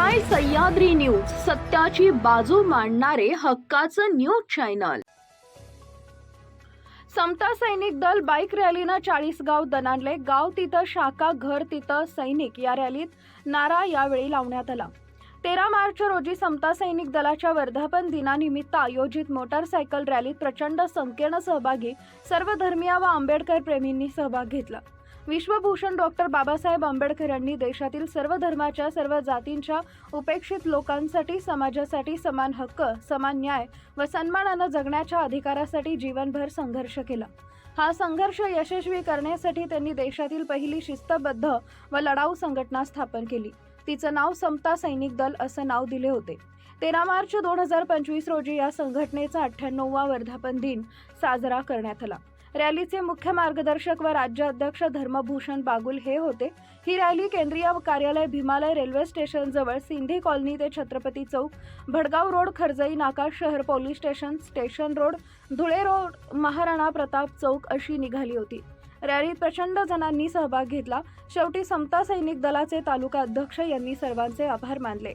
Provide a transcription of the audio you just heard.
हाय Sahyadri news सत्याची बाजू मांडणारे हक्काचं न्यूज चॅनल समता सैनिक दल बाईक रॅलीनं चाळीस गाव दणाणले गाव तिथं शाखा घर तिथं सैनिक. या रॅलीत नारा यावेळी लावण्यात आला. तेरा मार्च रोजी समता सैनिक दलाच्या वर्धापन दिनानिमित्त आयोजित मोटारसायकल रॅलीत प्रचंड संख्येनं सहभागी सर्व धर्मीय व आंबेडकर प्रेमींनी सहभाग घेतला. विश्वभूषण डॉक्टर बाबासाहेब आंबेडकर यांनी देशातील सर्व धर्माच्या सर्व जातींच्या उपेक्षित लोकांसाठी समाजासाठी समान हक्क समान न्याय व सन्मानानं जगण्याच्या अधिकारासाठी जीवनभर संघर्ष केला. हा संघर्ष यशस्वी करण्यासाठी त्यांनी देशातील पहिली शिस्तबद्ध व लढाऊ संघटना स्थापन केली. तिचं नाव समता सैनिक दल असं नाव दिले होते. तेरा मार्च दोन हजार पंचवीस रोजी या संघटनेचा अठ्ठ्याण्णववा वर्धापन दिन साजरा करण्यात आला. रॅलीचे मुख्य मार्गदर्शक व राज्य अध्यक्ष धर्मभूषण बागुल हे होते. ही रॅली केंद्रीय कार्यालय भीमालय रेल्वे स्टेशन जवळ सिंधी कॉलनी ते छत्रपती चौक भडगाव रोड खरजई नाका शहर police station station road Dhule road Maharana Pratap Chowk अशी निघाली होती. रॅलीत प्रचंड जणांनी सहभाग घेतला. शेवटी समता सैनिक दलाचे तालुका अध्यक्ष यांनी सर्वांचे आभार मानले.